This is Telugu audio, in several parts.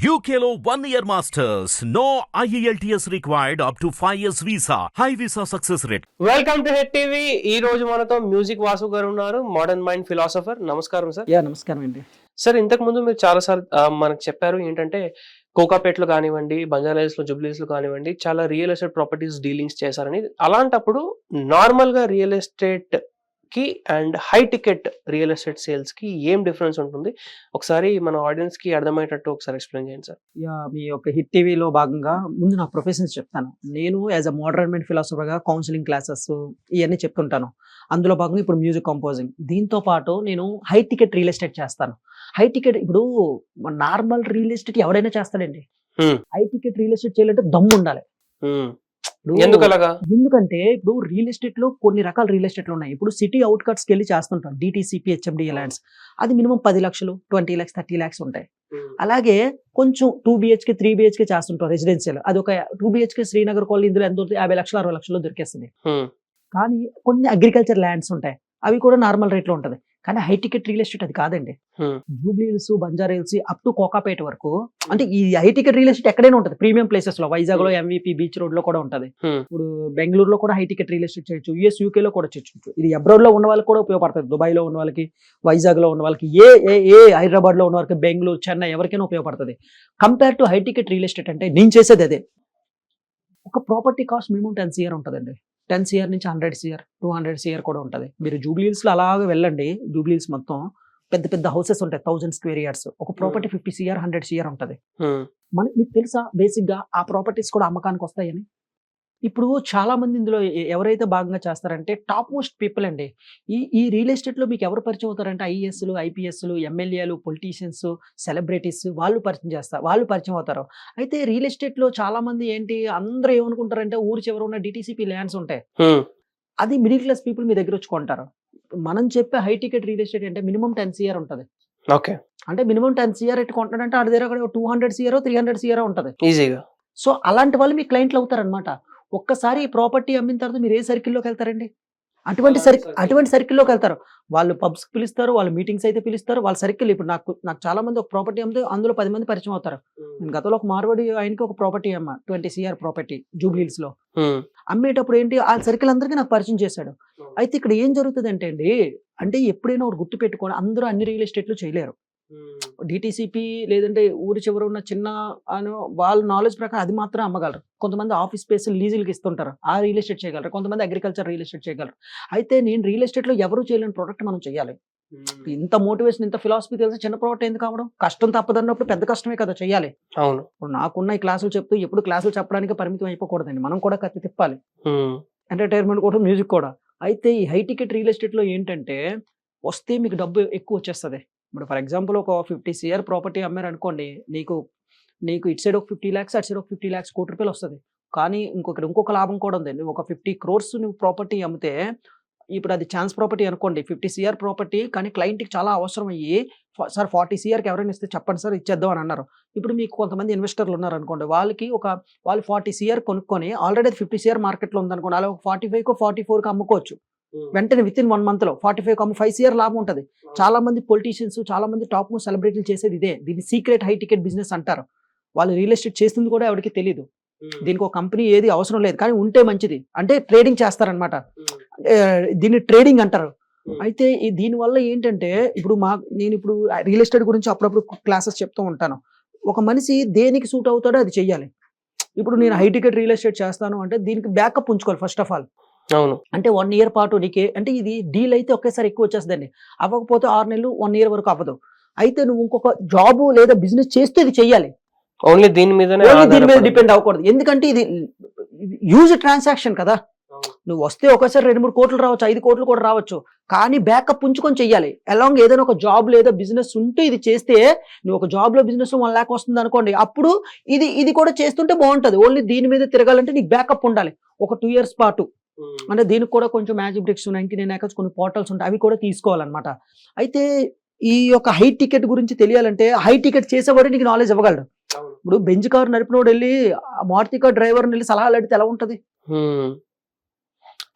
One year masters. No E IELTS required up to 5 years visa. High visa success rate. Welcome to Hit TV ఈ రోజు మనతో మ్యూజిక్ వాసు గారు ఉన్నారు మోడర్న్ మైండ్ ఫిలాసఫర్ నమస్కారం సార్ యా నమస్కారం అండి సార్ ఇంతకు ముందు మీరు చాలా సార్లు ఆ, మనకు చెప్పారు ఏంటంటే కోకాపేట్లో కానివ్వండి బంజారాహిల్స్లో జుబ్లీస్లో కానివ్వండి చాలా రియల్ ఎస్టేట్ ప్రాపర్టీస్ డీలింగ్స్ చేశారని అలాంటప్పుడు నార్మల్గా రియల్ ఎస్టేట్ కి and high ticket real estate సేల్స్కి ఏం డిఫరెన్స్ ఉంటుంది? ఒకసారి మన ఆడియన్స్కి అర్థమయ్యేటట్టు ఒకసారి ఎక్స్ప్లెయిన్ చేయండి సార్. మీ యొక్క హిట్ టీవీలో భాగంగా ముందు నా ప్రొఫెషన్స్ చెప్తాను. నేను యాజ్ అ మోడర్న్ ఫిలాసఫర్గా కౌన్సిలింగ్ క్లాసెస్ ఇవన్నీ చెప్తుంటాను. అందులో భాగంగా ఇప్పుడు మ్యూజిక్ కంపోజింగ్. దీంతో పాటు నేను హై టికెట్ రియల్ ఎస్టేట్ చేస్తాను. హై టికెట్ ఇప్పుడు నార్మల్ రియల్ ఎస్టేట్ ఎవడైనా చేస్తాడండి. హై టికెట్ రియల్ ఎస్టేట్ చేయాలంటే దమ్ము ఉండాలి ఎందుకు అలాగా ఎందుకంటే ఇప్పుడు రియల్ ఎస్టేట్లో కొన్ని రకాల రియల్ ఎస్టేట్లు ఉన్నాయి. ఇప్పుడు సిటీ అవుట్ కట్స్కి వెళ్ళి చేస్తుంటాం డిటీసీపీ హెచ్ఎండి ల్యాండ్స్ అది మినిమం పది లక్షలు ట్వంటీ ల్యాక్స్ థర్టీ ల్యాక్స్ ఉంటాయి. అలాగే కొంచెం టూ బిహెచ్కే త్రీ బిహెచ్కే చేస్తుంటాం రెసిడెన్షియల్ అది ఒక టూ బిహెచ్కే శ్రీనగర్ కాలనీ ఇందులో ఎంత యాభై లక్షలు అరవై లక్షలు దొరికేస్తుంది. కానీ కొన్ని అగ్రికల్చర్ ల్యాండ్స్ ఉంటాయి. అవి కూడా నార్మల్ రేట్లో ఉంటుంది. కానీ హై టికెట్ రియల్ ఎస్టేట్ అది కాదండి. జూబ్లీ హిల్స్ బంజారా హిల్స్ అప్ టు కోకాపేట వరకు అంటే ఈ హై టికెట్ రియల్ ఎస్టేట్ ఎక్కడైనా ఉంటుంది. ప్రీమియం ప్లేసెస్లో వైజాగ్లో ఎంవీపీ బీచ్ రోడ్లో కూడా ఉంటుంది. ఇప్పుడు బెంగళూరులో కూడా హై టికెట్ రియల్ ఎస్టేట్ చేయొచ్చు. యూఎస్ యూకే లో కూడా చేయొచ్చు. ఇది అబ్రాడ్లో ఉన్న వాళ్ళకి కూడా ఉపయోగపడుతుంది. దుబాయ్లో ఉన్న వాళ్ళకి వైజాగ్లో ఉన్న వాళ్ళకి ఏ ఏ ఏ హైదరాబాద్లో ఉన్న వాళ్ళకి బెంగళూరు చెన్నై ఎవరికైనా ఉపయోగపడుతుంది. Compare to high ticket real estate అంటే నేను చేసేది అదే. ఒక property cost minimum ten CR ఉంటుందండి. టెన్ సిఆర్ నుంచి hundred CR two hundred CR కూడా ఉంటుంది. మీరు జూబ్లీహిల్స్లో అలాగే వెళ్ళండి. జూబ్లీహిల్స్ మొత్తం పెద్ద పెద్ద హౌసెస్ ఉంటాయి. థౌసండ్ స్క్వేర్ ఇయర్స్ ఒక property fifty CR hundred CR ఉంటుంది. మనకి మీకు తెలుసా బేసిక్గా ఆ ప్రాపర్టీస్ కూడా అమ్మకానికి వస్తాయని? ఇప్పుడు చాలా మంది ఇందులో ఎవరైతే భాగంగా చేస్తారంటే టాప్ మోస్ట్ పీపుల్ అండి. ఈ ఈ రియల్ ఎస్టేట్లో మీకు ఎవరు పరిచయం అవుతారంటే ఐఏఎస్లు ఐపీఎస్లు ఎమ్మెల్యేలు పొలిటీషియన్స్ సెలబ్రిటీస్ వాళ్ళు పరిచయం చేస్తారు వాళ్ళు పరిచయం అవుతారు. అయితే రియల్ ఎస్టేట్లో చాలా మంది ఏంటి అందరూ ఏమనుకుంటారంటే ఊరు చివర ఉన్న డిటీసీపీ ల్యాండ్స్ ఉంటాయి. అది మిడిల్ క్లాస్ పీపుల్ మీ దగ్గర వచ్చి కొంటారు. మనం చెప్పే హై టికెట్ రియల్ ఎస్టేట్ అంటే మినిమం టెన్ సిఆర్ ఉంటుంది. ఓకే. అంటే మినిమం టెన్ సిఆర్ ఎట్టు కొంటాడంటే ఆడి దగ్గర two hundred CR three hundred CR ఉంటుంది. ఈజీగా. సో అలాంటి వాళ్ళు మీ క్లయింట్లు అవుతారనమాట ఒక్కసారి ఈ ప్రాపర్టీ అమ్మిన తర్వాత మీరు ఏ సర్కిల్లోకి వెళ్తారండి? అటువంటి సర్కిల్. అటువంటి సర్కిల్లోకి వెళ్తారు. వాళ్ళు పబ్స్ పిలుస్తారు వాళ్ళు మీటింగ్స్ అయితే పిలుస్తారు వాళ్ళ సర్కిల్ ఇప్పుడు నాకు నాకు చాలా మంది ఒక ప్రాపర్టీ అమ్మితే అందులో పది మంది పరిచయం అవుతారు. నేను గతంలో ఒక మార్వాడి ఆయనకి ఒక ప్రాపర్టీ అమ్మా ట్వంటీ సిఆర్ ప్రాపర్టీ జూబ్లీహిల్స్లో. అమ్మేటప్పుడు ఏంటి ఆ సర్కిల్ అందరికీ నాకు పరిచయం చేశాడు. అయితే ఇక్కడ ఏం జరుగుతుంది అంటే అండి అంటే ఎప్పుడైనా ఒకటి గుర్తు పెట్టుకొని అందరూ అన్ని రియల్ ఎస్టేట్లు చేయలేరు. డిటీసీపీ లేదంటే ఊరి చివర ఉన్న చిన్న అను వాళ్ళ నాలెడ్జ్ ప్రకారం అది మాత్రం అమ్మగలరు. కొంతమంది ఆఫీస్ స్పేస్ లీజులకి ఇస్తుంటారు ఆ రియల్ ఎస్టేట్ చేయగలరు. కొంతమంది అగ్రికల్చర్ రియల్ ఎస్టేట్ చేయగలరు. అయితే నేను రియల్ ఎస్టేట్లో ఎవరు చేయలేని ప్రోడక్ట్ మనం చేయాలి. ఇంత మోటివేషన్ ఇంత ఫిలాసఫీ తెలిసి చిన్న ప్రోడక్ట్ ఎందుకు కావడం కష్టం తప్పదన్నప్పుడు పెద్ద కష్టమే కదా చేయాలి. అవును. ఇప్పుడు నాకున్న ఈ క్లాసులు చెప్తూ ఎప్పుడు క్లాసులు చెప్పడానికి పరిమితం అయిపోకూడదండి. మనం కూడా కత్తి తిప్పాలి. ఎంటర్టైన్మెంట్ కూడా మ్యూజిక్ కూడా. అయితే ఈ హై టికెట్ రియల్ ఎస్టేట్లో ఏంటంటే వస్తే మీకు డబ్బు ఎక్కువ వచ్చేస్తుంది. ఇప్పుడు ఫర్ ఎగ్జాంపుల్ ఒక ఫిఫ్టీ సిఆర్ ప్రాపర్టీ అమ్మారు అనుకోండి నీకు నీకు ఇటు సైడ్ ఒక ఫిఫ్టీ ల్యాక్స్ అటు సైడ్ ఒక ఫిఫ్టీ ల్యాక్స్ కోటి రూపాయలు వస్తుంది. కానీ ఇంకొకటి ఇంకొక లాభం కూడా ఉంది. నువ్వు ఒక ఫిఫ్టీ క్రోర్స్ నువ్వు ప్రాపర్టీ అమ్మితే ఇప్పుడు అది ఛాన్స్ ప్రాపర్టీ అనుకోండి ఫిఫ్టీ సిఆర్ ప్రాపర్టీ కానీ క్లయింట్కి చాలా అవసరం అయ్యి "ఫ- సార్ ఫార్టీ సిఆర్కి ఎవరైనా ఇస్తే చెప్పండి సార్ ఇచ్చేద్దాం అని అన్నారు. ఇప్పుడు మీకు కొంతమంది ఇన్వెస్టర్లు ఉన్నారు అనుకోండి వాళ్ళకి ఒక వాళ్ళు ఫార్టీ సిఆర్ కొనుక్కొని ఆల్రెడీ ఫిఫ్టీ సిఆర్ మార్కెట్లో ఉందనుకోండి అలా ఫార్టీ ఫైవ్కో ఫార్టీ ఫోర్కి అమ్ముకోవచ్చు. వెంటనే విత్ ఇన్ వన్ మంత్లో ఫార్టీ ఫైవ్ అమ్ము ఫైవ్ సిఆర్ లాభం ఉంటుంది. చాలా మంది పొలిటీషియన్స్ చాలా మంది టాప్ మోస్ట్ సెలబ్రిటీలు చేసేది ఇదే. దీన్ని సీక్రెట్ హై టికెట్ బిజినెస్ అంటారు. వాళ్ళు రియల్ ఎస్టేట్ చేస్తుంది కూడా ఎవరికి తెలియదు దీనికి ఒక కంపెనీ ఏది అవసరం లేదు. కానీ ఉంటే మంచిది. అంటే ట్రేడింగ్ చేస్తారనమాట దీన్ని ట్రేడింగ్ అంటారు. అయితే ఈ దీనివల్ల ఏంటంటే ఇప్పుడు మా నేను ఇప్పుడు రియల్ ఎస్టేట్ గురించి అప్పుడప్పుడు క్లాసెస్ చెప్తూ ఉంటాను. ఒక మనిషి దేనికి సూట్ అవుతాడో అది చెయ్యాలి. ఇప్పుడు నేను హై టికెట్ రియల్ ఎస్టేట్ చేస్తాను అంటే దీనికి బ్యాకప్ ఉంచుకోవాలి ఫస్ట్ ఆఫ్ ఆల్ అవును. అంటే వన్ ఇయర్ పాటు నీకే అంటే ఇది డీల్ అయితే ఒకేసారి ఎక్కువ వచ్చేస్తుందండి. అవ్వకపోతే ఆరు నెలలు వన్ ఇయర్ వరకు అవ్వదు. అయితే నువ్వు ఇంకొక జాబ్ లేదా బిజినెస్ చేస్తే ఇది చెయ్యాలి. ఓన్లీ దీని ఓన్లీ దీని మీద డిపెండ్ అవ్వకూడదు. ఎందుకంటే ఇది యూజ్ ట్రాన్సాక్షన్ కదా. నువ్వు వస్తే ఒకసారి రెండు మూడు కోట్లు రావచ్చు ఐదు కోట్లు కూడా రావచ్చు. కానీ బ్యాకప్ ఉంచుకొని చెయ్యాలి. అలాంగ్ ఏదైనా ఒక జాబ్ లేదా బిజినెస్ ఉంటే ఇది చేస్తే నువ్వు ఒక జాబ్లో బిజినెస్ వన్ ల్యాక్ వస్తుంది అనుకోండి అప్పుడు ఇది ఇది కూడా చేస్తుంటే బాగుంటది. ఓన్లీ దీని మీద తిరగాలంటే నీకు బ్యాకప్ ఉండాలి. ఒక టూ ఇయర్స్ పాటు. అంటే దీనికి కూడా కొంచెం Magic Bricks ninety nine acres కొన్ని పోర్టల్స్ ఉంటాయి. అవి కూడా తీసుకోవాలన్నమాట. అయితే ఈ యొక్క హై టికెట్ గురించి తెలియాలంటే హై టికెట్ చేసేవాడు నీకు నాలెడ్జ్ ఇవ్వగలడు. ఇప్పుడు బెంచ్ కార్ నడిపినోడు వెళ్ళి ఆ మారుతి కార్ డ్రైవర్ని వెళ్ళి సలహాలు అడిగితే ఎలా ఉంటది.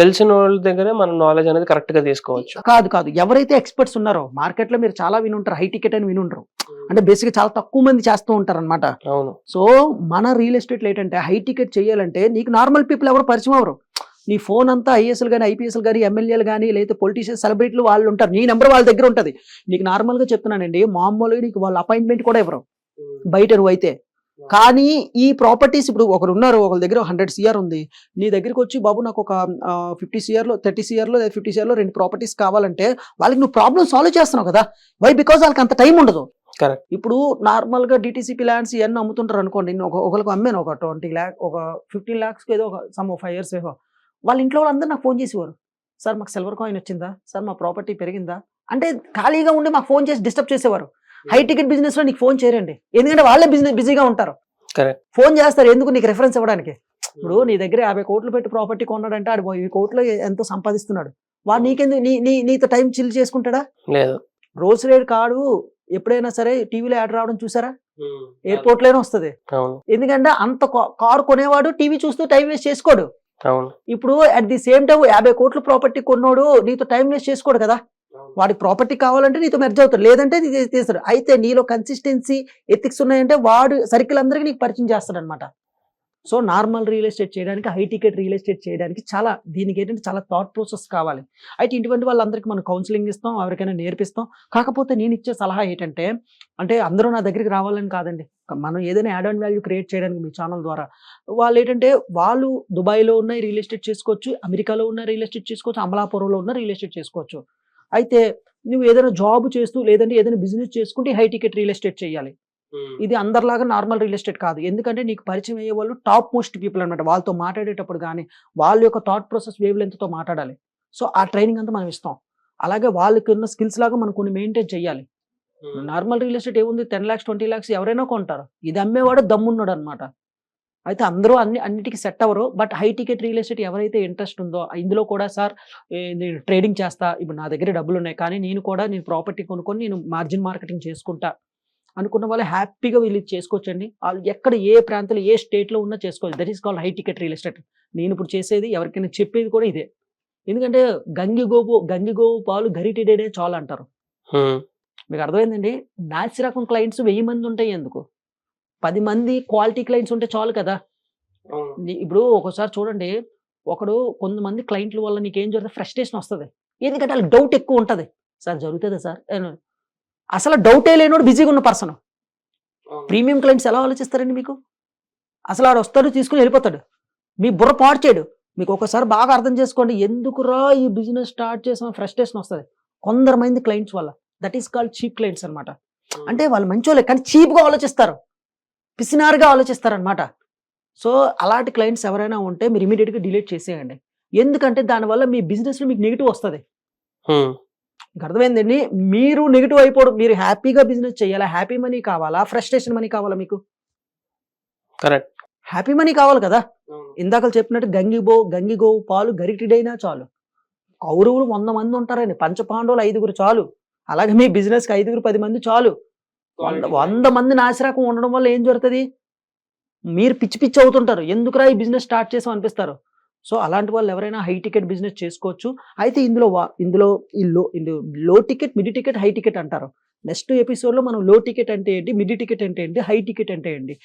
తెలిసిన వాళ్ళ దగ్గరే మనం నాలెడ్జ్ అనేది కరెక్ట్గా తీసుకోవచ్చు. కాదు కాదు. ఎవరైతే ఎక్స్పర్ట్స్ ఉన్నారో మార్కెట్లో మీరు చాలా వినుంటారు హై టికెట్ అని వినుంటారు అంటే బేసిక్ చాలా తక్కువ మంది చేస్తూ ఉంటారు అనమాట అవును. సో మన రియల్ ఎస్టేట్ ఏంటంటే హై టికెట్ చేయాలంటే నీకు నార్మల్ పీపుల్ ఎవరు పరిచయం అవరు నీ ఫోన్ అంతా ఐఎస్ఎల్ కానీ ఐపీఎస్ఎల్ కానీ ఎమ్మెల్యేలు కానీ లేదా పొలిటీషియన్ సెలబ్రిటీలు వాళ్ళు ఉంటారు. నీ నెంబర్ వాళ్ళ దగ్గర ఉంటుంది. నీకు నార్మల్గా చెప్తున్నానండి మామూలుగా నీకు వాళ్ళ అపాయింట్మెంట్ కూడా ఇవ్వరు. బయట నువ్వు అయితే. కానీ ఈ ప్రాపర్టీస్ ఇప్పుడు ఒకరు ఉన్నారు ఒకరి దగ్గర హండ్రెడ్ సిఆర్ ఉంది. నీ దగ్గరికి వచ్చి బాబు నాకు ఒక ఫిఫ్టీ సిఆర్లో థర్టీ సిఆర్లో ఫిఫ్టీ సిఆర్లో రెండు ప్రాపర్టీస్ కావాలంటే వాళ్ళకి నువ్వు ప్రాబ్లమ్ సాల్వ్ చేస్తున్నావు కదా. వై బికాజ్ వాళ్ళకి అంత టైం ఉండదు. Correct. ఇప్పుడు నార్మల్గా డిటీసీపీ ల్యాండ్స్ ఇవన్నీ అమ్ముతుంటారు అనుకోండి నేను ఒక ఒకరికి అమ్మాను ఒక ట్వంటీ ల్యాక్ ఒక ఫిఫ్టీన్ ల్యాక్స్ ఏదో ఒక సమ్ ఫైవ్ ఇయర్స్ ఏవో. వాళ్ళ ఇంట్లో వాళ్ళందరూ నాకు ఫోన్ చేసేవారు. సార్ మాకు సిల్వర్ కాయిన్ వచ్చిందా? సార్ మా ప్రాపర్టీ పెరిగిందా? అంటే ఖాళీగా ఉండి మాకు ఫోన్ చేసి డిస్టర్బ్ చేసేవారు. హై టికెట్ బిజినెస్లో నీకు ఫోన్ చేయరండి. ఎందుకంటే వాళ్ళే బిజినెస్ బిజీగా ఉంటారు. ఫోన్ చేస్తారు ఎందుకు నీకు రెఫరెన్స్ ఇవ్వడానికి? ఇప్పుడు నీ దగ్గర యాభై కోట్లు పెట్టి ప్రాపర్టీ కొన్నాడంటే ఆడు ఈ కోట్లు ఎంతో సంపాదిస్తున్నాడు. వాడు నీకెందుకు? నీ నీ నీతో టైం చిల్ చేసుకుంటాడా? లేదు. రోల్స్ రేడ్ కాడు ఎప్పుడైనా సరే టీవీలో యాడ్ రావడం చూసారా? ఎయిర్పోర్ట్లోనే వస్తుంది. ఎందుకంటే అంత కార్ కొనేవాడు టీవీ చూస్తూ టైం వేస్ట్ చేసుకోడు. ఇప్పుడు అట్ ది సేమ్ టైం యాభై కోట్ల ప్రాపర్టీ కొన్నోడు నీతో టైం వేస్ట్ చేసుకోడు కదా. వాడికి ప్రాపర్టీ కావాలంటే నీతో మెర్జ్ అవుతాడు. లేదంటే నీ తీస్తాడు అయితే నీలో కన్సిస్టెన్సీ ఎథిక్స్ ఉన్నాయంటే వాడు సర్కిల్ అందరికీ నీకు పరిచయం చేస్తాడు అనమాట సో నార్మల్ రియల్ ఎస్టేట్ చేయడానికి హై టికెట్ రియల్ ఎస్టేట్ చేయడానికి చాలా దీనికి ఏంటంటే చాలా థాట్ ప్రాసెస్ కావాలి. అయితే ఇటువంటి వాళ్ళందరికీ మనం కౌన్సిలింగ్ ఇస్తాం ఎవరికైనా నేర్పిస్తాం. కాకపోతే నేను ఇచ్చే సలహా ఏంటంటే అంటే అందరూ నా దగ్గరికి రావాలని కాదండి. మనం ఏదైనా యాడ్ ఆన్ వాల్యూ క్రియేట్ చేయడానికి మీ ఛానల్ ద్వారా. వాళ్ళు ఏంటంటే వాళ్ళు దుబాయ్లో ఉన్న రియల్ ఎస్టేట్ చేసుకోవచ్చు అమెరికాలో ఉన్న రియల్ ఎస్టేట్ చేసుకోవచ్చు అమలాపురంలో ఉన్న రియల్ ఎస్టేట్ చేసుకోవచ్చు. అయితే నువ్వు ఏదైనా జాబ్ చేస్తూ లేదంటే ఏదైనా బిజినెస్ చేసుకుంటే హై టికెట్ రియల్ ఎస్టేట్ చేయాలి. ఇది అందరిలాగా నార్మల్ రియల్ ఎస్టేట్ కాదు. ఎందుకంటే నీకు పరిచయం అయ్యే వాళ్ళు టాప్ మోస్ట్ పీపుల్ అనమాట వాళ్ళతో మాట్లాడేటప్పుడు కానీ వాళ్ళ యొక్క థాట్ ప్రాసెస్ వేవ్ లెంత్తో మాట్లాడాలి. సో ఆ ట్రైనింగ్ అంతా మనం ఇస్తాం. అలాగే వాళ్ళకి ఉన్న స్కిల్స్ లాగా మనం కొన్ని మెయింటైన్ చేయాలి నార్మల్ రియల్ ఎస్టేట్ ఏముంది? టెన్ ల్యాక్స్ ట్వంటీ ల్యాక్స్ ఎవరైనా కొంటారు. ఇది అమ్మేవాడు దమ్మున్నాడు అనమాట అయితే అందరూ అన్ని అన్నిటికీ సెట్ అవ్వరు. But high ticket real estate ఎవరైతే ఇంట్రెస్ట్ ఉందో ఇందులో కూడా సార్ నేను ట్రేడింగ్ చేస్తా. ఇప్పుడు నా దగ్గర డబ్బులు ఉన్నాయి. కానీ నేను కూడా నేను ప్రాపర్టీ కొనుక్కొని నేను మార్జిన్ మార్కెటింగ్ చేసుకుంటా. అనుకున్న వాళ్ళు హ్యాపీగా వీళ్ళు చేసుకోవచ్చండి. వాళ్ళు ఎక్కడ ఏ ప్రాంతంలో ఏ స్టేట్లో ఉన్నా చేసుకోవచ్చు that is called high ticket real estate. నేను ఇప్పుడు చేసేది ఎవరికైనా చెప్పేది కూడా ఇదే. ఎందుకంటే గంగిగోపు గంగిగోపు పాలు గరిటెడే చాలు అంటారు. మీకు అర్థమైందండి? నాసి రకం క్లయింట్స్ వెయ్యి మంది ఉంటాయి ఎందుకు? పది మంది క్వాలిటీ క్లయింట్స్ ఉంటే చాలు కదా. ఇప్పుడు ఒకసారి చూడండి. ఒకడు కొంతమంది క్లయింట్ల వల్ల నీకు ఏం జరుగుతుంది? ఫ్రస్ట్రేషన్ వస్తుంది. ఎందుకంటే వాళ్ళకి డౌట్ ఎక్కువ ఉంటుంది. సార్ జరుగుతుందా సార్. అసలు డౌటే లేనోడు బిజీగా ఉన్న పర్సన్. ప్రీమియం క్లయింట్స్ ఎలా ఆలోచిస్తారండి మీకు? అసలు ఆడు వస్తాడు తీసుకుని వెళ్ళిపోతాడు. మీ బుర్ర పాడు చేయడు. మీకు ఒకసారి బాగా అర్థం చేసుకోండి. ఎందుకురా ఈ బిజినెస్ స్టార్ట్ చేసిన ఫ్రస్ట్రేషన్ వస్తుంది? కొందరు మంది క్లయింట్స్ వల్ల. That is called cheap clients అన్నమాట. అంటే వాళ్ళు మంచోళ్ళే కానీ చీప్గా ఆలోచిస్తారు. పిసినారుగా ఆలోచిస్తారు అనమాట సో అలాంటి క్లయింట్స్ ఎవరైనా ఉంటే మీరు ఇమీడియట్గా డిలీట్ చేసేయండి. ఎందుకంటే దానివల్ల మీ బిజినెస్లో మీకు నెగిటివ్ వస్తుంది. మీకు అర్థమైందండి మీరు నెగిటివ్ అయిపోవడం మీరు హ్యాపీగా బిజినెస్ చేయాలా? హ్యాపీ మనీ కావాలా? ఫ్రస్ట్రేషన్ మనీ కావాలా మీకు? కరెక్ట్ హ్యాపీ మనీ కావాలి కదా? ఇందాక చెప్పినట్టు గంగిబో గంగిగో పాలు గరిటిడైనా చాలు. కౌరవులు వంద మంది ఉంటారండి పంచపాండవులు ఐదుగురు చాలు. అలాగే మీ బిజినెస్కి ఐదుగురు పది మంది చాలు. వంద వంద మంది నాశరకం ఉండడం వల్ల ఏం జరుగుతుంది? మీరు పిచ్చి పిచ్చి అవుతుంటారు. ఎందుకురా ఈ బిజినెస్ స్టార్ట్ చేసాం అనిపిస్తారు? సో అలాంటి వాళ్ళు ఎవరైనా హై టికెట్ బిజినెస్ చేసుకోవచ్చు. అయితే ఇందులో వా- ఇందులో ఈ low low ticket mid ticket high ticket అంటారు. నెక్స్ట్ ఎపిసోడ్లో మనం లో టికెట్ అంటే ఏంటి మిడి టికెట్ అంటే ఏంటి హై టికెట్ అంటే ఏంటి?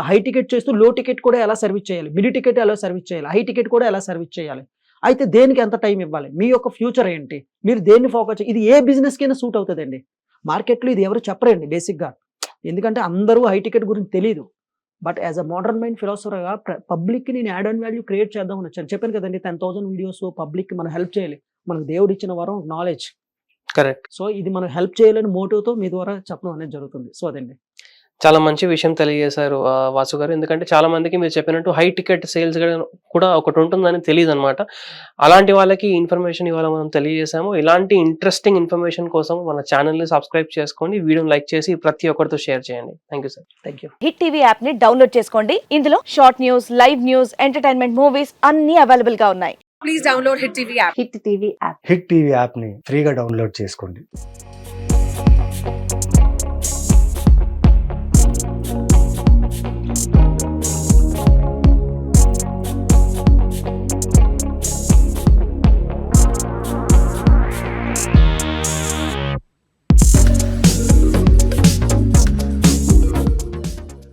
హై టికెట్ చేస్తూ లో టికెట్ కూడా ఎలా సర్వీస్ చేయాలి? మిడి టికెట్ ఎలా సర్వీస్ చేయాలి? హై టికెట్ కూడా ఎలా సర్వీస్ చేయాలి? అయితే దేనికి ఎంత టైం ఇవ్వాలి? మీ యొక్క ఫ్యూచర్ ఏంటి? మీరు దేన్ని ఫోకస్ ఇది ఏ బిజినెస్కైనా సూట్ అవుతుందండి. మార్కెట్లో ఇది ఎవరు చెప్పరండి బేసిక్గా. ఎందుకంటే అందరూ హై టికెట్ గురించి తెలియదు but as a modern mind ఫిలాసఫర్గా పబ్లిక్కి నేను యాడ్ ఆన్ వాల్యూ క్రియేట్ చేద్దామని వచ్చాను. చెప్పాను కదండి టెన్ థౌసండ్ వీడియోస్ పబ్లిక్కి మనం హెల్ప్ చేయాలి. మనకు దేవుడు ఇచ్చిన వరం నాలెడ్జ్ కరెక్ట్ సో ఇది మనం హెల్ప్ చేయాలని మోటివ్తో మీ ద్వారా చెప్పడం అనేది జరుగుతుంది. సో అదండి. చాలా మంచి విషయం తెలియజేశారు వాసు గారు. ఎందుకంటే చాలా మందికి మీరు చెప్పినట్టు హై టికెట్ సేల్స్ కూడా ఒకటి ఉంటుందని తెలియదు అనమాట అలాంటి వాళ్ళకి ఇన్ఫర్మేషన్ ఇవాళ మనం తెలియజేసాము ఇలాంటి ఇంట్రెస్టింగ్ ఇన్ఫర్మేషన్ కోసం మన ఛానల్ని సబ్స్క్రైబ్ చేసుకోండి వీడియోని లైక్ చేసి ప్రతి ఒక్కరితో షేర్ చేయండి. Thank you sir. Thank you. Hit TV యాప్ని డౌన్లోడ్ చేసుకోండి. ఇందులో short news live news entertainment movies అన్ని అవైలబుల్గా ఉన్నాయి. Please download Hit TV app. Hit TV app Hit TV యాప్ని ఫ్రీగా డౌన్లోడ్ చేసుకోండి.